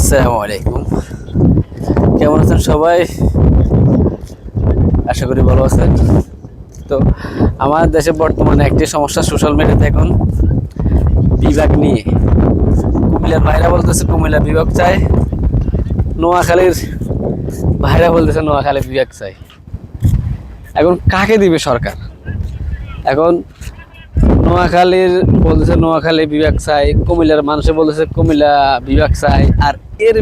আসসালামু আলাইকুম। কেমন আছেন সবাই? আশা করি ভালো আছেন। তো আমার দেশে বর্তমানে একটি সমস্যা সোশ্যাল মিডিয়াতে এখন বিভাগ নিয়ে। কুমিল্লার ভাইরা বলতেছে, কুমিল্লা বিভাগ চাই। নোয়াখালীর ভাইরা বলতেছে, নোয়াখালী বিভাগ চাই। এখন কাকে দিবে সরকার? এখন নোয়াখালীর বলতেছে নোয়াখালী বিভাগ চাই, কুমিল্লার মানুষে বলতেছে কুমিল্লা বিভাগ চাই। আর এর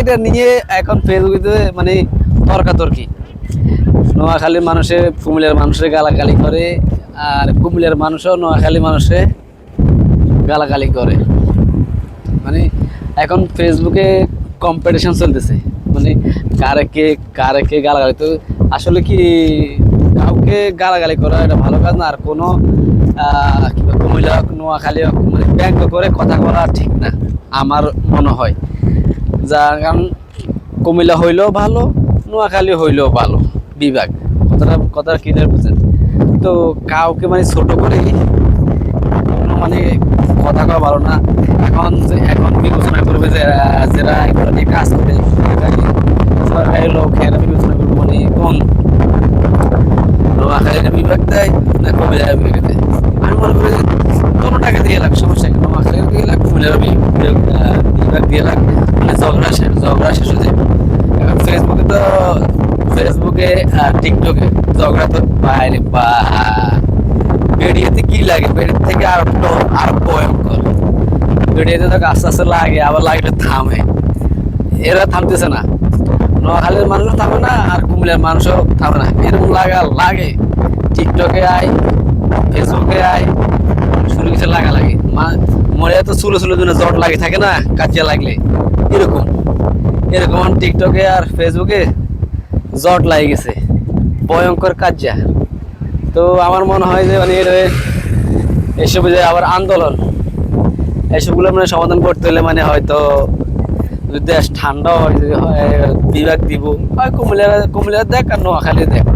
এটা নিয়ে এখন ফেসবুকে মানে তর্কাতর্কি। নোয়াখালীর মানুষে, কুমিল্লার মানুষের গালাগালি করে, আর কুমিল্লার মানুষও নোয়াখালী মানুষে গালাগালি করে। মানে এখন ফেসবুকে কম্পিটিশন চলতেছে। মানে কারে কে কারে কে গালাগালি তো আসলে কি কাউকে গালাগালি করা এটা ভালো কাজ না? আর কোনো আহ, কি বলে, কুমিল্লা হোক, নোয়াখালী হোক, মানে ব্যঙ্গ করে কথা বলা ঠিক না আমার মনে হয়। যা কারণ কুমিল্লা হইলেও ভালো নোয়াখালী হইলেও ভালো বিভাগ। কথাটা কথা কিনে বুঝেন? তো কাউকে মানে ছোট করে মানে কথা কওয়া ভালো না। এখন যে এখন বিবেচনা করবে যে যারা এগুলো নিয়ে কাজ করে লোক এরা বিবেচনা করবে মানে কোন? নোয়াখালীর বিভাগ দেয় না কুমিল্লার বিভাগ দেয়? আমি করি কোনো টাকা দিয়ে লাগ সমস্যা নেই। নোয়াখালীর দিয়ে লাগ বি- বিভাগ দিয়ে লাগ মানে ঝগড়া শেষ ঝগড়া শেষ হয়ে যায় ফেসবুকে তো ফেসবুকে আর টিকটকে ঝগড়া তো বাইরে, বা বেরিয়েতে কি লাগে? বেরিয়ে থেকে আর আর ভয়ঙ্কর। বেরিয়েতে তো আস্তে আস্তে লাগে, আবার লাগলে থামে। এরা থামতেছে না। নোয়াখালীর মানুষও থামে না, আর কুমিল্লার মানুষও থামে না। এরকম লাগা, লাগে। টিকটকে আয় ফেসবুকে আয়। শুরু কিছু লাগা লাগে। মরে তো চুলো চুলো জন্য জট লাগে, থাকে না? কাজিয়া লাগলে। এরকম। এরকম টিকটকে আর ফেসবুকে জট লাগে গেছে। ভয়ঙ্কর কাজিয়া। তো আমার মনে হয় যে মানে এর এসব যে আবার আন্দোলন, এসবগুলো মানে সমাধান করতে হলে মানে হয়তো যদি দেশ ঠান্ডা হয় বিভাগ দিব। হয় কুমিল্লা কুমিল্লা দেখ আর নোয়াখালী দেখ।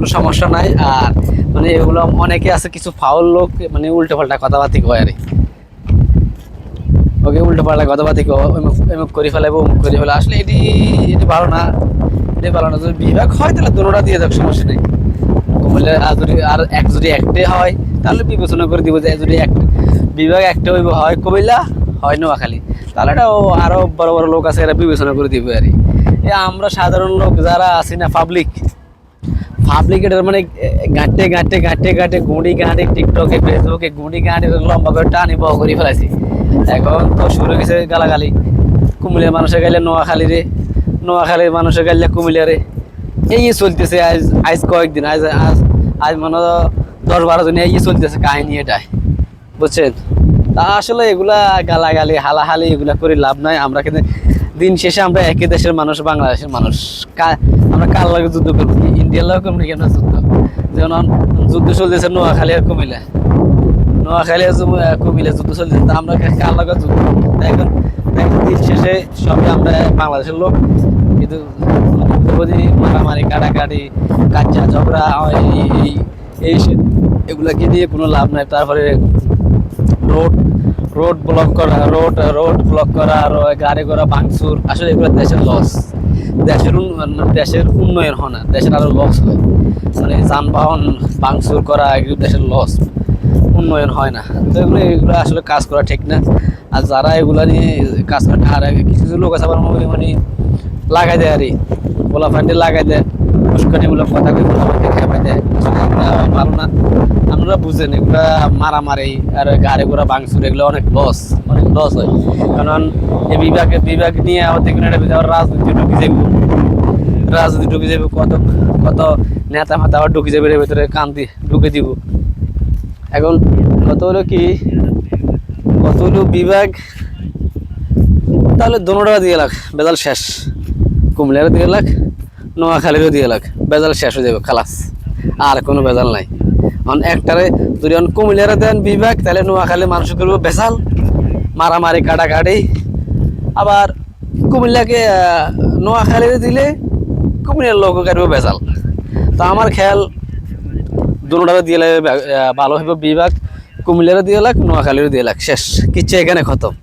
কোনো সমস্যা নাই। আর মানে এগুলো অনেকে আছে কিছু ফাউল লোক মানে উল্টো পাল্টা কথাবার্তি কয় আর। ওকে উল্টো পাল্টা কথাবার্তি কয় অমুক করে ফেলাবো অমুক করে ফেলে। আসলে এটি এটি ভালো না। এটি ভালো না, যদি বিভাগ হয় তাহলে দুটোটা দিয়ে দেখ সমস্যা নেই। কুমিল্লা আর যদি, আর এক যদি একটে হয়, তাহলে বিবেচনা করে দিব যে যদি এক, বিভাগ একটা হইব, হয় কুমিল্লা, হয় নোয়াখালী। তাহলে এটা ও আরও বড় বড় লোক আছে, এরা বিবেচনা করে দিবে আর। আমরা সাধারণ লোক যারা আছি না পাবলিক পাবলিক এটার মানে গাঁটে গাঁটে গাঁটে গাঁটে গুঁড়ি গাঁটে টিকটকে ফেসবুকে গুঁড়ি গাঁটে লম্বা করে টানি বহ করে ফেলাইছি। এখন তো শুরু হয়েছে গালাগালি। কুমিল্লার মানুষে গেলে নোয়াখালী রে, নোয়াখালীর মানুষে গেলে কুমিল্লা রে। এই চলতেছে আজ আজ কয়েকদিন, আজ আজ আজ মনে দশ বারো দিন এই চলতেছে কাহিনী এটাই। বুঝছেন? তা আসলে এগুলা গালাগালি, হালাহালি এগুলা করে লাভ নাই। আমরা কিন্তু দিন শেষে আমরা একই দেশের মানুষ, বাংলাদেশের মানুষ। আমরা কার লাগে যুদ্ধ করব? ইন্ডিয়ার লাগে করব আমরা যুদ্ধ? যেমন যুদ্ধ চলতেছে নোয়াখালী আর কুমিল্লা। নোয়াখালী আর কুমিল্লা যুদ্ধ চলতেছে, তা আমরা কার লাগে যুদ্ধ করব? এখন দিন শেষে সবই আমরা বাংলাদেশের লোক। কিন্তু বুঝি, মারামারি, কাটাকাটি, কাচ্চা ঝগড়া এই এগুলাকে দিয়ে কোনো লাভ নাই। তারপরে রোড রোড ব্লক করা রোড রোড ব্লক করা, আর গাড়ি ঘোড়া ভাঙচুর। আসলে এগুলো দেশের লস দেশের দেশের উন্নয়ন হয় না, দেশের আরও লস হয়। মানে যানবাহন ভাঙচুর করা, এগুলো দেশের লস উন্নয়ন হয় না। তো এগুলো এগুলো আসলে কাজ করা ঠিক না। আর যারা এগুলো নিয়ে কাজ করে আর কিছু কিছু লোক আছে আবার মানে লাগাই দেয় আর গোলা ফান্ডে লাগাই দেয়। উস্কানিমূলক কথা কই গোলা ফান্ডে খেপাই দেয়। ভালো না। আপনারা বুঝেন, এগুলা মারামারি, আর গাড়ি ঘোড়া ভাঙচুর, এগুলো অনেক লস অনেক লস হয়। কারণ এই বিভাগে, বিভাগ নিয়ে আমাদের দেখুন এটা রাজনীতি ঢুকে যাইব। রাজনীতি ঢুকে যাবে কত কত নেতা মাতা আবার ঢুকে যাবে এর ভিতরে কান্দি ঢুকে দিব। এখন কত হলো কি? কত হলো বিভাগ? তাহলে দোনোটা দিয়ে লাখ, বেদাল শেষ। কুমিল্লারও দিয়ে লাখ নোয়াখালীরও দিয়ে লাখ বেজাল শেষ হয়ে যাবে খালাস। আর কোনো বেজাল নাই। এখন একটারে যদি এখন কুমিল্লারে দেন বিভাগ তাহলে নোয়াখালী মানুষ করব বেজাল। মারামারি কাটাকাটি। আবার কুমিল্লাকে আহ, নোয়াখালীরে দিলে কুমিল্লার লোক কাটবে বেজাল। তো আমার খেয়াল দুটারে দিয়ে লাগে ভালো হবে বিভাগ। কুমিল্লারও দিয়ে লাগ নোয়াখালীরও দিয়ে লাখ শেষ। কিচ্ছু এখানে খতম।